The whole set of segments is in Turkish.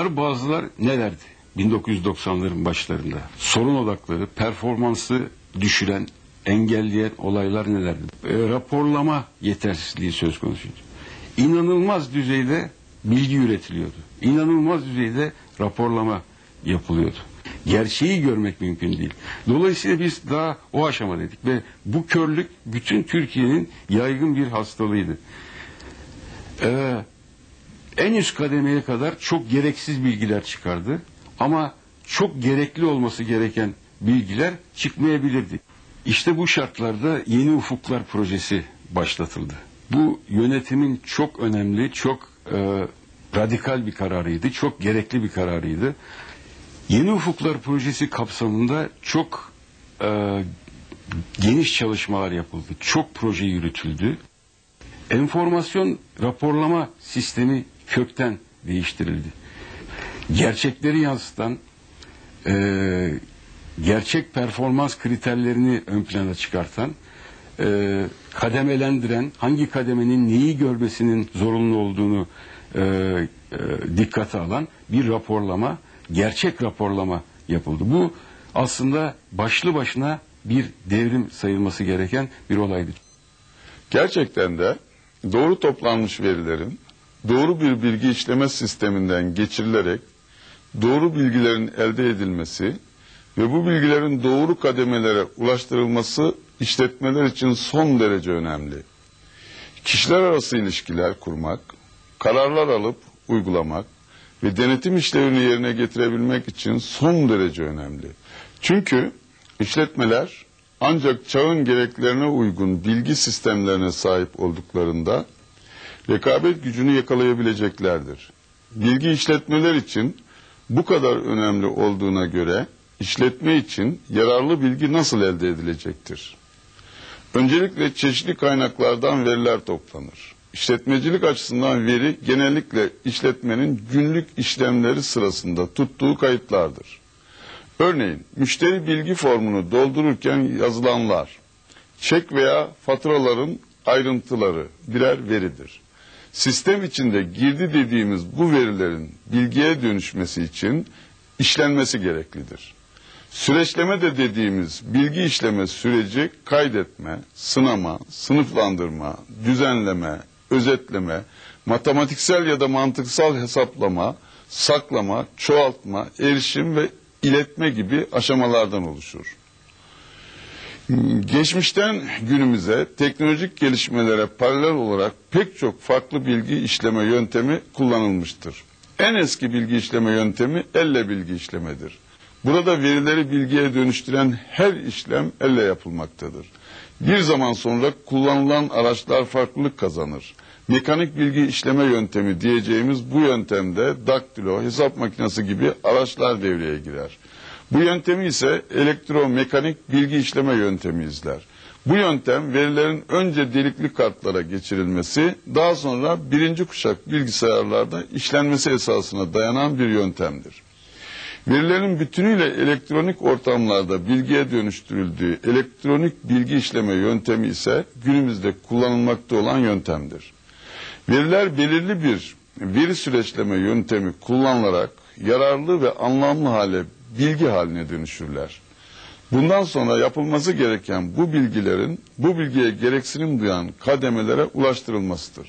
Dar bazılar nelerdi? 1990'ların başlarında. Sorun odakları, performansı düşüren, engelleyen olaylar nelerdi? E, raporlama yetersizliği söz konusuydu. İnanılmaz düzeyde bilgi üretiliyordu. İnanılmaz düzeyde raporlama yapılıyordu. Gerçeği görmek mümkün değil. Dolayısıyla biz daha o aşamadaydık ve bu körlük bütün Türkiye'nin yaygın bir hastalığıydı. Ee, en üst kademeye kadar çok gereksiz bilgiler çıkardı. Ama çok gerekli olması gereken bilgiler çıkmayabilirdi. İşte bu şartlarda Yeni Ufuklar Projesi başlatıldı. Bu yönetimin çok önemli, çok e, radikal bir kararıydı, çok gerekli bir kararıydı. Yeni Ufuklar Projesi kapsamında çok e, geniş çalışmalar yapıldı, çok proje yürütüldü. Enformasyon raporlama sistemi kökten değiştirildi. Gerçekleri yansıtan, e, gerçek performans kriterlerini ön plana çıkartan, e, kademelendiren, hangi kademenin neyi görmesinin zorunlu olduğunu e, e, dikkate alan bir raporlama, gerçek raporlama yapıldı. Bu aslında başlı başına bir devrim sayılması gereken bir olaydı. Gerçekten de doğru toplanmış verilerin doğru bir bilgi işleme sisteminden geçirilerek doğru bilgilerin elde edilmesi ve bu bilgilerin doğru kademelere ulaştırılması işletmeler için son derece önemli. Kişiler arası ilişkiler kurmak, kararlar alıp uygulamak ve denetim işlevini yerine getirebilmek için son derece önemli. Çünkü işletmeler ancak çağın gereklerine uygun bilgi sistemlerine sahip olduklarında rekabet gücünü yakalayabileceklerdir. Bilgi işletmeler için bu kadar önemli olduğuna göre işletme için yararlı bilgi nasıl elde edilecektir? Öncelikle çeşitli kaynaklardan veriler toplanır. İşletmecilik açısından veri genellikle işletmenin günlük işlemleri sırasında tuttuğu kayıtlardır. Örneğin müşteri bilgi formunu doldururken yazılanlar, çek veya faturaların ayrıntıları birer veridir. Sistem içinde girdi dediğimiz bu verilerin bilgiye dönüşmesi için işlenmesi gereklidir. Süreçleme de dediğimiz bilgi işleme süreci kaydetme, sınama, sınıflandırma, düzenleme, özetleme, matematiksel ya da mantıksal hesaplama, saklama, çoğaltma, erişim ve iletme gibi aşamalardan oluşur. Geçmişten günümüze teknolojik gelişmelere paralel olarak pek çok farklı bilgi işleme yöntemi kullanılmıştır. En eski bilgi işleme yöntemi elle bilgi işlemedir. Burada verileri bilgiye dönüştüren her işlem elle yapılmaktadır. Bir zaman sonra kullanılan araçlar farklılık kazanır. Mekanik bilgi işleme yöntemi diyeceğimiz bu yöntemde daktilo, hesap makinesi gibi araçlar devreye girer. Bu yöntemi ise elektromekanik bilgi işleme yöntemi izler. Bu yöntem verilerin önce delikli kartlara geçirilmesi, daha sonra birinci kuşak bilgisayarlarda işlenmesi esasına dayanan bir yöntemdir. Verilerin bütünüyle elektronik ortamlarda bilgiye dönüştürüldüğü elektronik bilgi işleme yöntemi ise günümüzde kullanılmakta olan yöntemdir. Veriler belirli bir veri süreçleme yöntemi kullanılarak yararlı ve anlamlı hale bilgi haline dönüşürler. Bundan sonra yapılması gereken bu bilgilerin bu bilgiye gereksinim duyan kademelere ulaştırılmasıdır.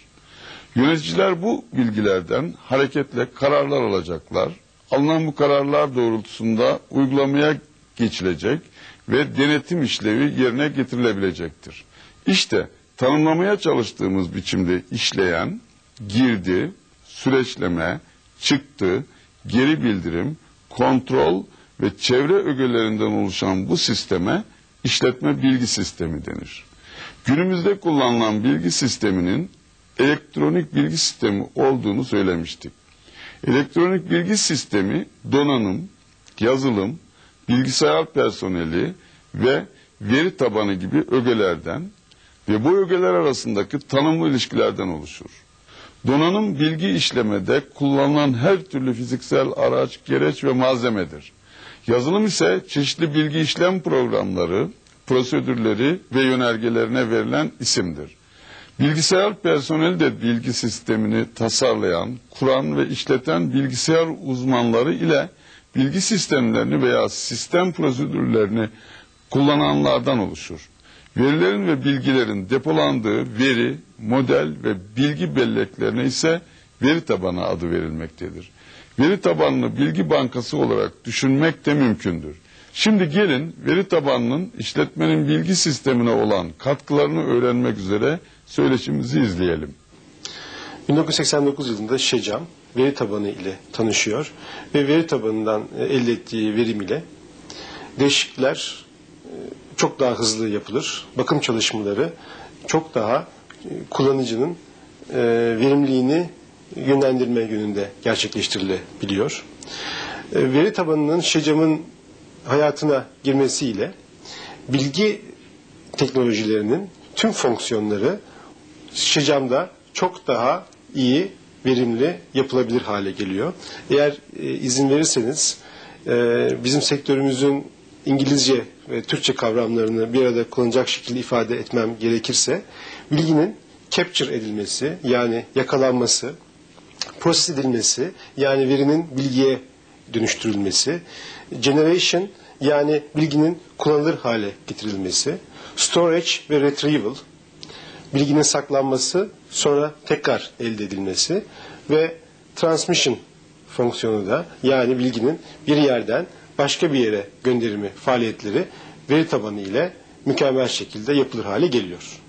Yöneticiler bu bilgilerden hareketle kararlar alacaklar. Alınan bu kararlar doğrultusunda uygulamaya geçilecek ve denetim işlevi yerine getirilebilecektir. İşte tanımlamaya çalıştığımız biçimde işleyen girdi, süreçleme, çıktı, geri bildirim, kontrol ve çevre ögelerinden oluşan bu sisteme işletme bilgi sistemi denir. Günümüzde kullanılan bilgi sisteminin elektronik bilgi sistemi olduğunu söylemiştik. Elektronik bilgi sistemi donanım, yazılım, bilgisayar personeli ve veri tabanı gibi ögelerden ve bu ögeler arasındaki tanımlı ilişkilerden oluşur. Donanım bilgi işlemede kullanılan her türlü fiziksel araç, gereç ve malzemedir. Yazılım ise çeşitli bilgi işlem programları, prosedürleri ve yönergelerine verilen isimdir. Bilgisayar personeli de bilgi sistemini tasarlayan, kuran ve işleten bilgisayar uzmanları ile bilgi sistemlerini veya sistem prosedürlerini kullananlardan oluşur. Verilerin ve bilgilerin depolandığı veri, model ve bilgi belleklerine ise veri tabanı adı verilmektedir. Veri tabanını bilgi bankası olarak düşünmek de mümkündür. Şimdi gelin veri tabanının işletmenin bilgi sistemine olan katkılarını öğrenmek üzere söyleşimizi izleyelim. 1989 yılında Şecam veri tabanı ile tanışıyor ve veri tabanından elde ettiği verim ile değişiklikler e, çok daha hızlı yapılır. Bakım çalışmaları çok daha e, kullanıcının e, verimliliğini yönlendirme yönünde gerçekleştirilebiliyor. E, Veri tabanının Şecam'ın hayatına girmesiyle bilgi teknolojilerinin tüm fonksiyonları Şecam'da çok daha iyi, verimli yapılabilir hale geliyor. Eğer izin verirseniz bizim sektörümüzün İngilizce ve Türkçe kavramlarını bir arada kullanacak şekilde ifade etmem gerekirse bilginin capture edilmesi yani yakalanması, proses edilmesi yani verinin bilgiye dönüştürülmesi, generation yani bilginin kullanılır hale getirilmesi, storage ve retrieval bilginin saklanması sonra tekrar elde edilmesi ve transmission fonksiyonu da yani bilginin bir yerden başka bir yere gönderimi faaliyetleri veri tabanı ile mükemmel şekilde yapılır hale geliyor.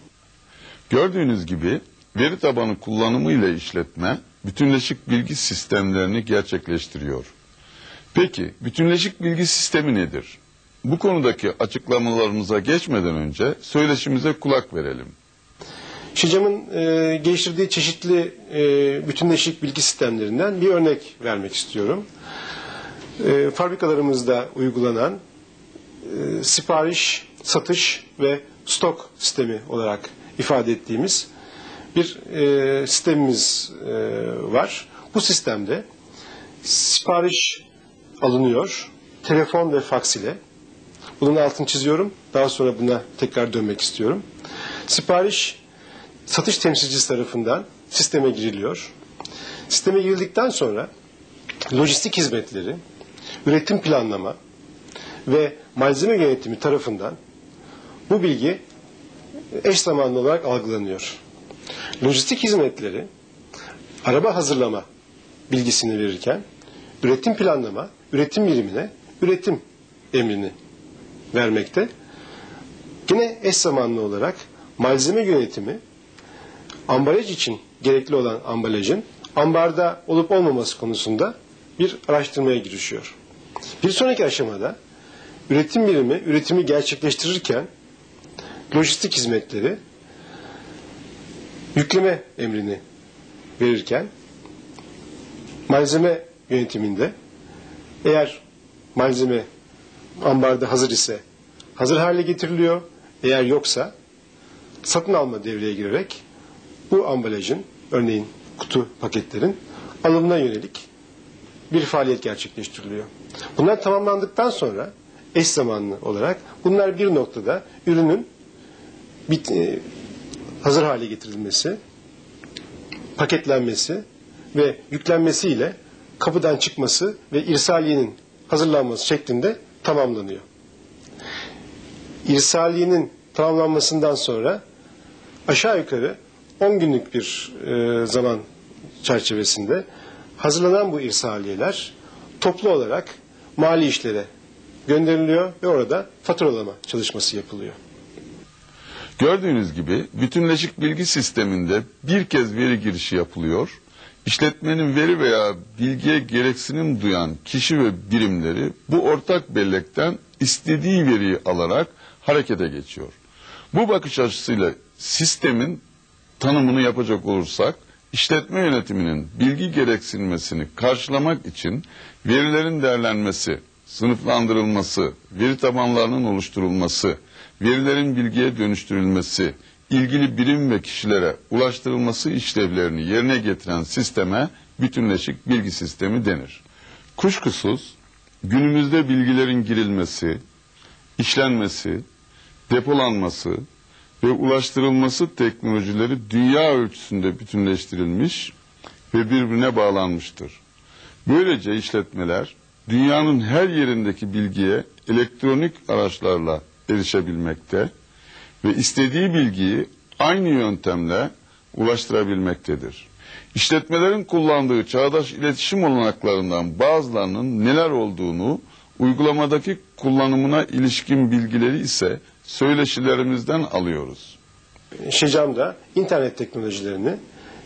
Gördüğünüz gibi veri tabanı kullanımı ile işletme bütünleşik bilgi sistemlerini gerçekleştiriyor. Peki bütünleşik bilgi sistemi nedir? Bu konudaki açıklamalarımıza geçmeden önce söyleşimize kulak verelim. Şicam'ın e, geliştirdiği çeşitli e, bütünleşik bilgi sistemlerinden bir örnek vermek istiyorum. E, fabrikalarımızda uygulanan e, sipariş, satış ve stok sistemi olarak ifade ettiğimiz bir e, sistemimiz e, var. Bu sistemde sipariş alınıyor, telefon ve faks ile. Bunun altını çiziyorum. Daha sonra buna tekrar dönmek istiyorum. Sipariş satış temsilcisi tarafından sisteme giriliyor. Sisteme girildikten sonra lojistik hizmetleri, üretim planlama ve malzeme yönetimi tarafından bu bilgi eş zamanlı olarak algılanıyor. Lojistik hizmetleri araba hazırlama bilgisini verirken üretim planlama, üretim birimine üretim emrini vermekte. Yine eş zamanlı olarak malzeme yönetimi ambalaj için gerekli olan ambalajın ambarda olup olmaması konusunda bir araştırmaya girişiyor. Bir sonraki aşamada üretim birimi üretimi gerçekleştirirken lojistik hizmetleri yükleme emrini verirken malzeme yönetiminde eğer malzeme ambarda hazır ise hazır hale getiriliyor. Eğer yoksa satın alma devreye girerek bu ambalajın örneğin kutu paketlerin alımına yönelik bir faaliyet gerçekleştiriliyor. Bunlar tamamlandıktan sonra eş zamanlı olarak bunlar bir noktada ürünün bit, e, hazır hale getirilmesi, paketlenmesi ve yüklenmesiyle kapıdan çıkması ve irsaliyenin hazırlanması şeklinde tamamlanıyor. İrsaliyenin tamamlanmasından sonra aşağı yukarı 10 günlük bir e, zaman çerçevesinde hazırlanan bu irsaliyeler toplu olarak mali işlere gönderiliyor ve orada faturalama çalışması yapılıyor. Gördüğünüz gibi bütünleşik bilgi sisteminde bir kez veri girişi yapılıyor. İşletmenin veri veya bilgiye gereksinim duyan kişi ve birimleri bu ortak bellekten istediği veriyi alarak harekete geçiyor. Bu bakış açısıyla sistemin tanımını yapacak olursak işletme yönetiminin bilgi gereksinmesini karşılamak için verilerin değerlenmesi, sınıflandırılması, veri tabanlarının oluşturulması, verilerin bilgiye dönüştürülmesi, ilgili birim ve kişilere ulaştırılması işlevlerini yerine getiren sisteme bütünleşik bilgi sistemi denir. Kuşkusuz günümüzde bilgilerin girilmesi, işlenmesi, depolanması, ve ulaştırılması teknolojileri dünya ölçüsünde bütünleştirilmiş ve birbirine bağlanmıştır. Böylece işletmeler dünyanın her yerindeki bilgiye elektronik araçlarla erişebilmekte ve istediği bilgiyi aynı yöntemle ulaştırabilmektedir. İşletmelerin kullandığı çağdaş iletişim olanaklarından bazılarının neler olduğunu, uygulamadaki kullanımına ilişkin bilgileri ise söyleşilerimizden alıyoruz. Şecam da internet teknolojilerini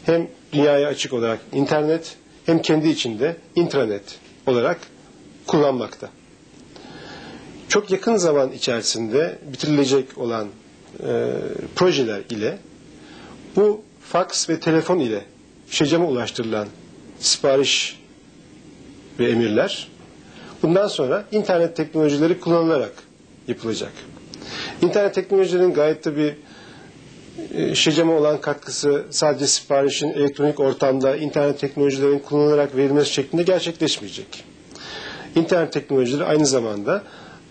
hem dünyaya açık olarak internet hem kendi içinde intranet olarak kullanmakta. Çok yakın zaman içerisinde bitirilecek olan e, projeler ile bu fax ve telefon ile Şecam'a ulaştırılan sipariş ve emirler bundan sonra internet teknolojileri kullanılarak yapılacak. İnternet teknolojilerinin gayet tabii e, Şecam'a olan katkısı sadece siparişin elektronik ortamda internet teknolojilerinin kullanılarak verilmesi şeklinde gerçekleşmeyecek. İnternet teknolojileri aynı zamanda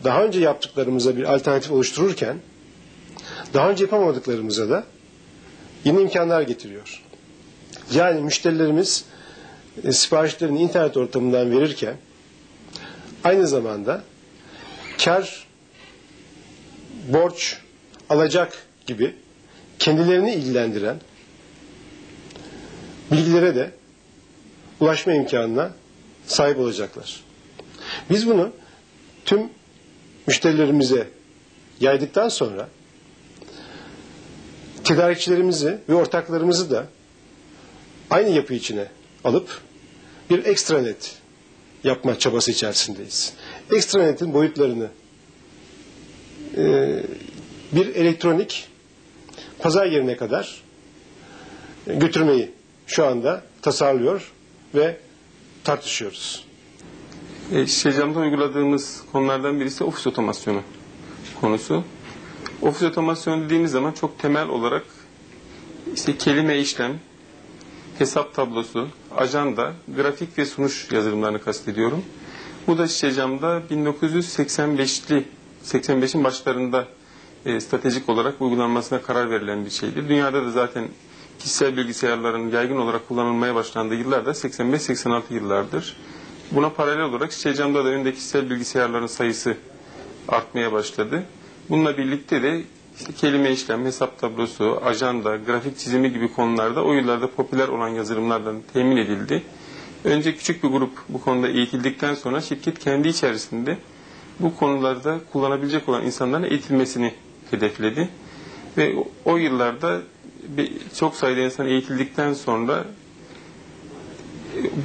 daha önce yaptıklarımıza bir alternatif oluştururken daha önce yapamadıklarımıza da yeni imkanlar getiriyor. Yani müşterilerimiz e, siparişlerini internet ortamından verirken aynı zamanda kar, borç, alacak gibi kendilerini ilgilendiren bilgilere de ulaşma imkanına sahip olacaklar. Biz bunu tüm müşterilerimize yaydıktan sonra tedarikçilerimizi ve ortaklarımızı da aynı yapı içine alıp bir ekstranet yapma çabası içerisindeyiz. Ekstranetin boyutlarını e, bir elektronik pazar yerine kadar götürmeyi şu anda tasarlıyor ve tartışıyoruz. E, Şecam'da uyguladığımız konulardan birisi ofis otomasyonu konusu. Ofis otomasyonu dediğimiz zaman çok temel olarak işte kelime işlem, hesap tablosu, ajanda, grafik ve sunuş yazılımlarını kastediyorum. Bu da Şecam'da 1985'li 85'in başlarında e, stratejik olarak uygulanmasına karar verilen bir şeydir. Dünyada da zaten kişisel bilgisayarların yaygın olarak kullanılmaya başlandığı yıllar da 85-86 yıllardır. Buna paralel olarak Şecam'da da önde kişisel bilgisayarların sayısı artmaya başladı. Bununla birlikte de işte kelime işlem, hesap tablosu, ajanda, grafik çizimi gibi konularda o yıllarda popüler olan yazılımlardan temin edildi. Önce küçük bir grup bu konuda eğitildikten sonra şirket kendi içerisinde bu konularda kullanabilecek olan insanların eğitilmesini hedefledi. Ve o- yıllarda çok sayıda insan eğitildikten sonra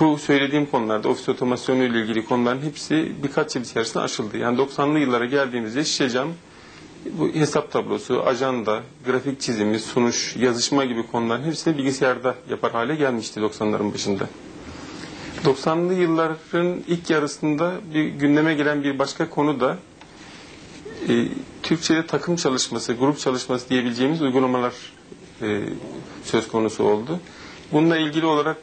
bu söylediğim konularda ofis otomasyonu ile ilgili konuların hepsi birkaç yıl içerisinde aşıldı. Yani 90'lı yıllara geldiğimizde Şişecam bu hesap tablosu, ajanda, grafik çizimi, sunuş, yazışma gibi konuların hepsini bilgisayarda yapar hale gelmişti 90'ların başında. 90'lı yılların ilk yarısında bir gündeme gelen bir başka konu da e, Türkçe'de takım çalışması, grup çalışması diyebileceğimiz uygulamalar e, söz konusu oldu. Bununla ilgili olarak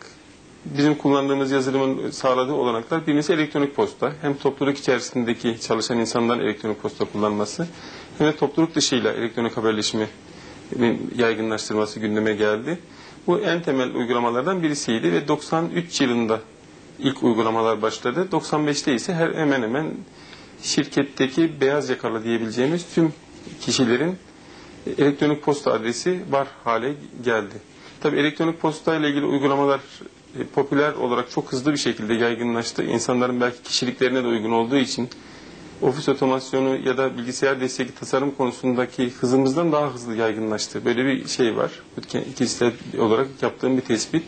bizim kullandığımız yazılımın sağladığı olanaklar birincisi elektronik posta. Hem topluluk içerisindeki çalışan insanların elektronik posta kullanması hem de topluluk dışıyla elektronik haberleşme yaygınlaştırması gündeme geldi. Bu en temel uygulamalardan birisiydi ve 93 yılında ilk uygulamalar başladı. 95'te ise her hemen hemen şirketteki beyaz yakalı diyebileceğimiz tüm kişilerin elektronik posta adresi var hale geldi. Tabii elektronik posta ile ilgili uygulamalar e, popüler olarak çok hızlı bir şekilde yaygınlaştı. İnsanların belki kişiliklerine de uygun olduğu için ofis otomasyonu ya da bilgisayar destekli tasarım konusundaki hızımızdan daha hızlı yaygınlaştı. Böyle bir şey var. Kişisel olarak yaptığım bir tespit.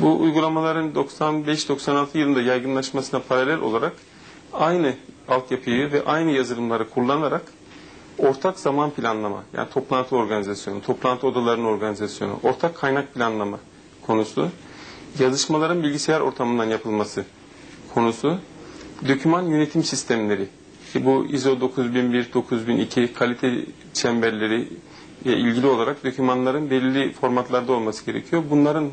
Bu uygulamaların 95-96 yılında yaygınlaşmasına paralel olarak aynı altyapıyı ve aynı yazılımları kullanarak ortak zaman planlama, yani toplantı organizasyonu, toplantı odalarının organizasyonu, ortak kaynak planlama konusu, yazışmaların bilgisayar ortamından yapılması konusu, doküman yönetim sistemleri, ki bu ISO 9001, 9002 kalite çemberleri ile ilgili olarak dokümanların belirli formatlarda olması gerekiyor. Bunların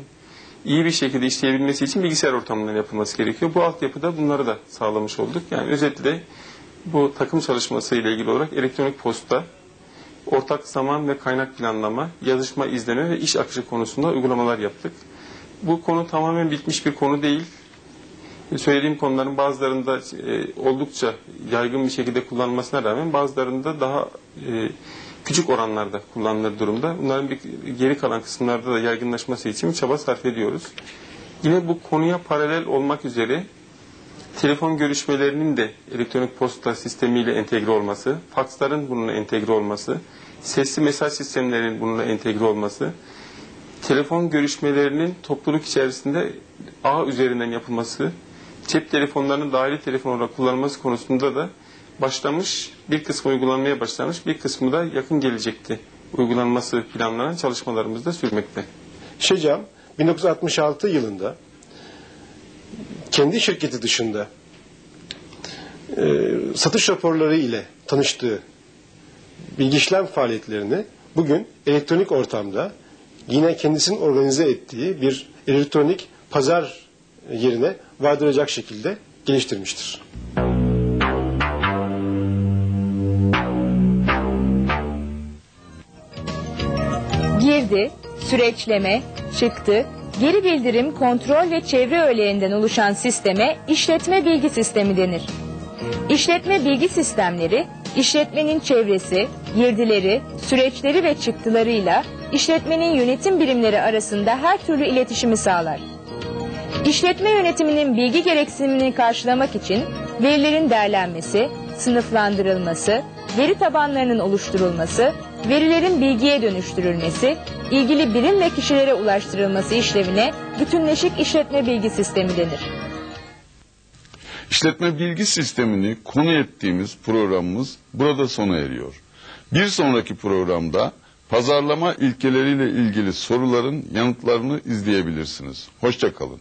iyi bir şekilde işleyebilmesi için bilgisayar ortamından yapılması gerekiyor. Bu altyapıda bunları da sağlamış olduk. Yani özetle bu takım çalışması ile ilgili olarak elektronik posta ortak zaman ve kaynak planlama, yazışma izleme ve iş akışı konusunda uygulamalar yaptık. Bu konu tamamen bitmiş bir konu değil. Söylediğim konuların bazılarında e, oldukça yaygın bir şekilde kullanılmasına rağmen bazılarında daha e, küçük oranlarda kullanılır durumda. Bunların bir geri kalan kısımlarda da yaygınlaşması için çaba sarf ediyoruz. Yine bu konuya paralel olmak üzere telefon görüşmelerinin de elektronik posta sistemiyle entegre olması, faksların bununla entegre olması, sesli mesaj sistemlerinin bununla entegre olması, telefon görüşmelerinin topluluk içerisinde ağ üzerinden yapılması, cep telefonlarının dahili telefon olarak kullanılması konusunda da başlamış, bir kısmı uygulanmaya başlamış, bir kısmı da yakın gelecekte uygulanması planlanan çalışmalarımız da sürmekte. Şecam 1966 yılında kendi şirketi dışında e, satış raporları ile tanıştığı bilgi işlem faaliyetlerini bugün elektronik ortamda yine kendisinin organize ettiği bir elektronik pazar yerine vardıracak şekilde geliştirmiştir. Girdi, süreçleme, çıktı, geri bildirim, kontrol ve çevre öğelerinden oluşan sisteme işletme bilgi sistemi denir. İşletme bilgi sistemleri, işletmenin çevresi, girdileri, süreçleri ve çıktılarıyla işletmenin yönetim birimleri arasında her türlü iletişimi sağlar. İşletme yönetiminin bilgi gereksinimini karşılamak için verilerin değerlenmesi, sınıflandırılması, veri tabanlarının oluşturulması, verilerin bilgiye dönüştürülmesi, ilgili birim ve kişilere ulaştırılması işlevine bütünleşik işletme bilgi sistemi denir. İşletme bilgi sistemini konu ettiğimiz programımız burada sona eriyor. Bir sonraki programda pazarlama ilkeleriyle ilgili soruların yanıtlarını izleyebilirsiniz. Hoşçakalın.